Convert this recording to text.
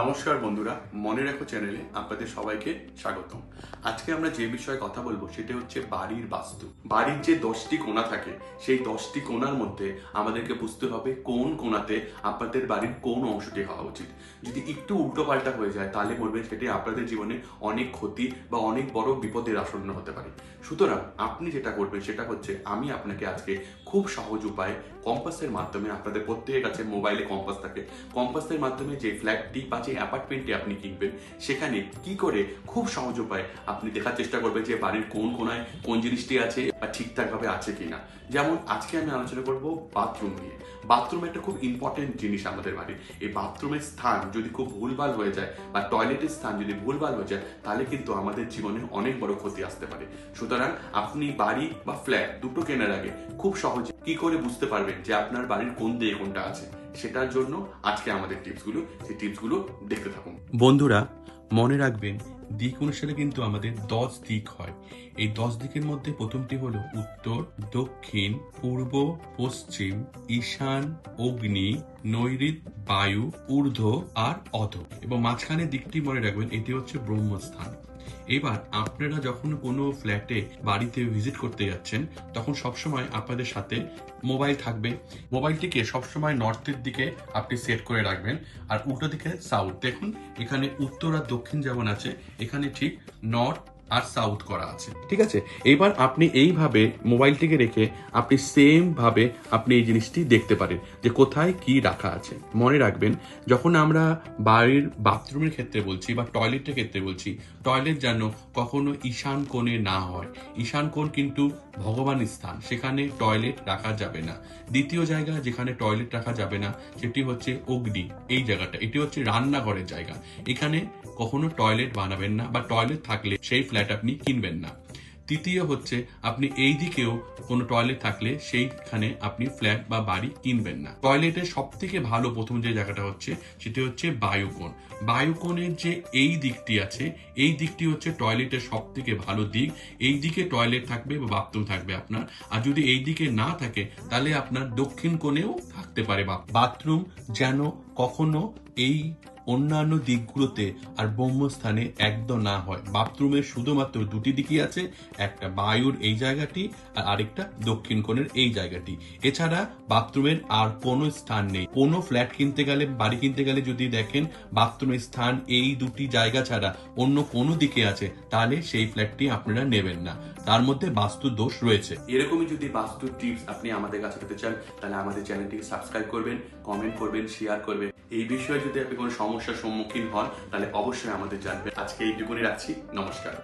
নমস্কার বন্ধুরা, মনে রাখো চ্যানেলে আপনাদের সবাইকে স্বাগতম। আজকে আমরা যে বিষয়ে কথা বলব সেটা হচ্ছে বাড়ির বাস্তু। বাড়ির যে দশটি কোণা থাকে, সেই দশটি কোণার মধ্যে আমাদেরকে বুঝতে হবে কোন কোণাতে আপনাদের বাড়ির কোন অংশটি হওয়া উচিত। যদি একটু উল্টো পাল্টা হয়ে যায়, তাহলে বলবেন সেটি আপনাদের জীবনে অনেক ক্ষতি বা অনেক বড় বিপদের আসন্ন হতে পারে। সুতরাং আপনি যেটা করবেন সেটা হচ্ছে, আমি আপনাকে আজকে খুব সহজ উপায়ে কম্পাসের মাধ্যমে, আপনাদের প্রত্যেকের কাছে মোবাইলে কম্পাস থাকে। কম্পাসের মাধ্যমে যে ফ্ল্যাটটি বা অ্যাপার্টমেন্টটি আপনি কিনবেন, সেখানে কি করে খুব সহজ উপায় আপনি দেখার চেষ্টা করবেন যে বাড়ির কোন কোনায় কোন জিনিসটি আছে বা ঠিকঠাকভাবে আছে কিনা। যেমন আজকে আমি আলোচনা করব বাথরুম নিয়ে। বাথরুম একটা খুব ইম্পর্টেন্ট জিনিস আমাদের বাড়ির। এই বাথরুমের স্থান যদি খুব ভুলভাল হয়ে যায় বা টয়লেটের স্থান যদি ভুলভাল হয়ে যায়, তাহলে কিন্তু আমাদের জীবনে অনেক বড় ক্ষতি আসতে পারে। সুতরাং আপনি বাড়ি বা ফ্ল্যাট দুটো কেনার আগে খুব সহজে কি করে বুঝতে পারবেন যে আপনার বাড়ির কোন দিকে কোনটা আছে? সেটার জন্য আজকে আমাদের টিপসগুলো, সেই টিপসগুলো দেখতে থাকুন। বন্ধুরা, মনে রাখবেন, দিক অনুসারে কিন্তু আমাদের দশ দিক হয়। এই দশ দিকের মধ্যে প্রথমটি হলো উত্তর, দক্ষিণ, পূর্ব, পশ্চিম, ঈশান, অগ্নি নৈরিত বায়ু, ঊর্ধ্ব আর অধ। এবং মাঝখানের দিকটি মনে রাখবেন, এটি হচ্ছে ব্রহ্মস্থান। এবার আপনারা যখন কোনো ফ্ল্যাটে বাড়িতে ভিজিট করতে যাচ্ছেন, তখন সবসময় আপনাদের সাথে মোবাইল থাকবে। মোবাইলটিকে সবসময় নর্থের দিকে আপনি সেট করে রাখবেন। আর উল্টো দিকে সাউথ দেখুন, এখানে উত্তর আর দক্ষিণ যেমন আছে, এখানে ঠিক নর্থ আর সাউথ করা আছে। ঠিক আছে? এবার আপনি এইভাবে মোবাইলটিকে রেখে আপনি সেম ভাবে আপনি এই জিনিসটি দেখতে পারেন যে কোথায় কি রাখা আছে। মনে রাখবেন, যখন আমরা বাড়ির বাথরুমের ক্ষেত্রে বলছি বা টয়লেটের ক্ষেত্রে বলছি টয়লেট যেন কখনো ঈশান কোণে না হয়। ঈশান কোণ কিন্তু ভগবানের স্থান, সেখানে টয়লেট রাখা যাবে না। দ্বিতীয় জায়গা যেখানে টয়লেট রাখা যাবে না, সেটি হচ্ছে অগ্নি, এই জায়গাটা। এটি হচ্ছে রান্নাঘরের জায়গা। এখানে কখনো টয়লেট বানাবেন না বা টয়লেট থাকলে সেই ফ্ল্যাট আপনি কিনবেন না। তৃতীয় হচ্ছে, আপনি এই দিকেও কোনো টয়লেট থাকলে সেইখানে আপনি ফ্ল্যাট বা বাড়ি কিনবেন না। টয়লেটের সব থেকে ভালো প্রথম যে জায়গাটা হচ্ছে, সেটি হচ্ছে বায়ুকোণ। বায়ুকোণের যে এই দিকটি আছে, এই দিকটি হচ্ছে টয়লেটের সব থেকে ভালো দিক। এই দিকে টয়লেট থাকবে বা বাথরুম থাকবে আপনার। আর যদি এই দিকে না থাকে, তাহলে আপনার দক্ষিণ কোণেও থাকতে পারে বাথরুম যেন কখনো এই অন্যান্য দিকগুলোতে আর ব্রহ্মস্থানে একদম না হয়। বাথরুমের শুধুমাত্র দুটি দিকই আছে, একটা বায়ুর এই জায়গাটি আর আরেকটা দক্ষিণ কোণের এই জায়গাটি। এছাড়া বাথরুমের আর কোনো স্থান নেই। কোনো ফ্ল্যাট কিনতে গেলে, বাড়ি কিনতে গেলে যদি দেখেন বাথরুমের স্থান এই দুটি জায়গা ছাড়া অন্য কোনো দিকে আছে, তাহলে সেই ফ্ল্যাটটি আপনারা নেবেন না। তার মধ্যে বাস্তু দোষ রয়েছে। এরকমই যদি বাস্তু টিপস আপনি আমাদের কাছে পেতে চান, তাহলে আমাদের চ্যানেলটিকে সাবস্ক্রাইব করবেন, কমেন্ট করবেন, শেয়ার করবেন। এই বিষয়ে যদি আপনি কোনো সমস্যার সম্মুখীন হন, তাহলে অবশ্যই আমাদের জানবেন। আজকে এইটুকুনি রাখছি। নমস্কার।